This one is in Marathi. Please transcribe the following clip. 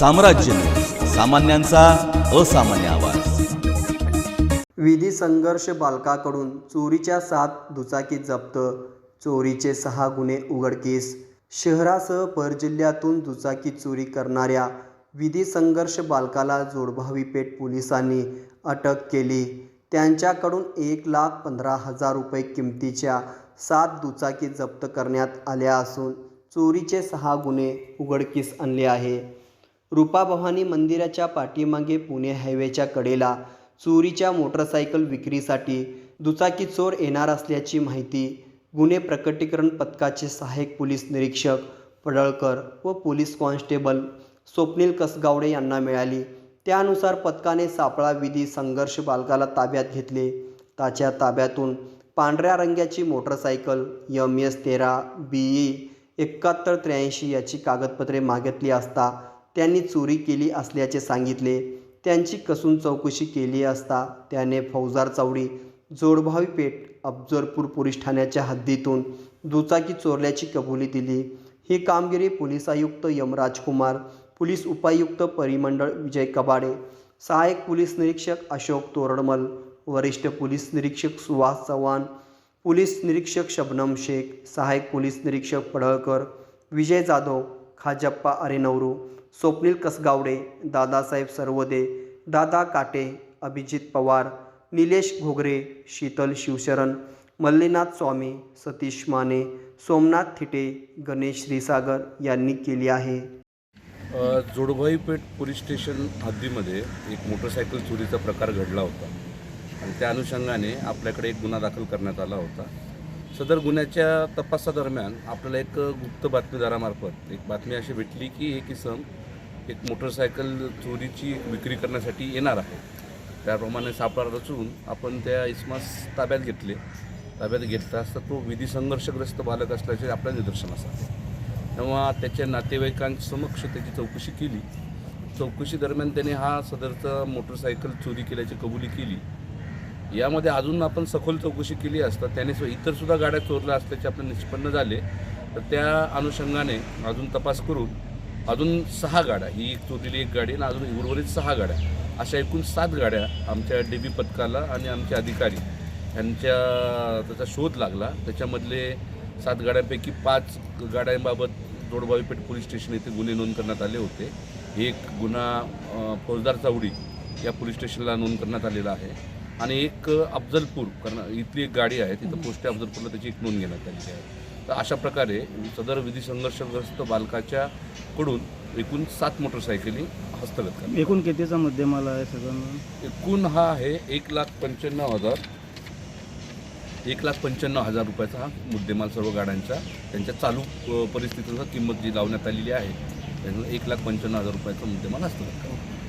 साम्राज्य. सामान्यांचा असामान्य आवाज. विधी संघर्ष बालकाकडून चोरीच्या सात दुचाकी जप्त चोरीचे सहा गुन्हे उघडकीस. शहरासह परजिल्ह्यातून दुचाकी चोरी करणाऱ्या विधी संघर्ष बालकाला जोडभावी पेठ पोलिसांनी अटक केली. त्यांच्याकडून एक लाख पंधरा हजार रुपये किमतीच्या सात दुचाकी जप्त करण्यात आल्या असून चोरीचे सहा गुन्हे उघडकीस आणले आहे. रूपाभवानी मंदिराच्या पाठीमागे पुणे हायवेच्या कडेला चोरीच्या मोटरसायकल विक्रीसाठी दुचाकी चोर येणार असल्याची माहिती गुन्हे प्रकटीकरण पथकाचे सहाय्यक पोलीस निरीक्षक पडळकर व पोलीस कॉन्स्टेबल स्वप्नील कसगावडे यांना मिळाली. त्यानुसार पथकाने सापळा विधी संघर्ष बालकाला ताब्यात घेतले. त्याच्या ताब्यातून पांढऱ्या रंगाची मोटरसायकल यम एस तेरा बी ई एकाहत्तर त्र्याऐंशी याची कागदपत्रे मागितली असता त्यांनी चोरी केली असल्याचे सांगितले. त्यांची कसून चौकशी केली असता त्याने फौजार चौडी जोडभावी पेठ अफजलपूर पोलीस ठाण्याच्या हद्दीतून दुचाकी चोरल्याची कबुली दिली. ही कामगिरी पोलीस आयुक्त यम राजकुमार पोलीस उपायुक्त परिमंडळ विजय कबाडे सहाय्यक पोलीस निरीक्षक अशोक तोरडमल वरिष्ठ पोलीस निरीक्षक सुहास चव्हाण पोलीस निरीक्षक शबनम शेख सहाय्यक पोलीस निरीक्षक पडळकर विजय जाधव खाजप्पा अरेनवरू स्वप्नील कसगावडे दादासाहेब सरवदे दादा काटे अभिजित पवार निलेश घोगरे शीतल शिवशरण मल्लीनाथ स्वामी सतीश माने सोमनाथ थिटे गणेश श्रीसागर यांनी केली आहे. अ, जोडभाई पेठ पोलीस स्टेशन हद्दीमध्ये एक मोटरसायकल चोरीचा प्रकार घडला होता. आणि त्या अनुषंगाने आपल्याकडे एक गुन्हा दाखल करण्यात आला होता. सदर गुन्ह्याच्या तपासादरम्यान आपल्याला एक गुप्त बातमीदारामार्फत एक बातमी अशी भेटली की एक इसम एक मोटरसायकल चोरीची विक्री करण्यासाठी येणार आहे. त्याप्रमाणे सापळा रचून आपण त्या इसमास ताब्यात घेतले. ताब्यात घेतला असता तो विधी संघर्षग्रस्त बालक असल्याचे आपल्या निदर्शनास आले. तेव्हा त्याच्या नातेवाईकांसमक्ष त्याची चौकशी केली. चौकशी दरम्यान त्याने हा सदरचा मोटरसायकल चोरी केल्याची कबुली केली. यामध्ये अजून आपण सखोल चौकशी केली असता त्याने स्व- इतर सुद्धा गाड्या चोरल्या असल्याचे आपले निष्पन्न झाले तर त्या अनुषंगाने अजून तपास करून अजून सहा गाड्या ही एक चोरलेली एक गाडी आणि अजून उर्वरित सहा गाड्या अशा एकूण सात गाड्या आमच्या डी बी पथकाला आणि आमचे अधिकारी यांच्या त्याचा शोध लागला. त्याच्यामधले सात गाड्यांपैकी पाच गाड्यांबाबत जोडबावीपेठ पोलीस स्टेशन येथे गुन्हे नोंद करण्यात आले होते. एक गुन्हा फौजदार चावडी या पोलीस स्टेशनला नोंद करण्यात आलेला आहे. आणि एक अफजलपूर कारण इथली एक गाडी आहे तिथं पोस्ट अफजलपूरला त्याची एक नोंद घेण्यात आलेली आहे. तर अशा प्रकारे सदर विधी संघर्षग्रस्त बालकाच्या कडून एकूण सात मोटरसायकली हस्तगत करण्यात एकूण कितीचा मुद्देमाल आहे सगळं? एकूण हा आहे एक लाख पंच्याण्णव हजार. एक लाख पंच्याण्णव हजार रुपयाचा हा मुद्देमाल सर्व गाड्यांच्या त्यांच्या चालू अ, परिस्थितीनुसार किंमत जी लावण्यात आलेली आहे त्यामुळे एक लाख पंच्याण्णव हजार रुपयाचा मुद्देमाल हस्तगत करा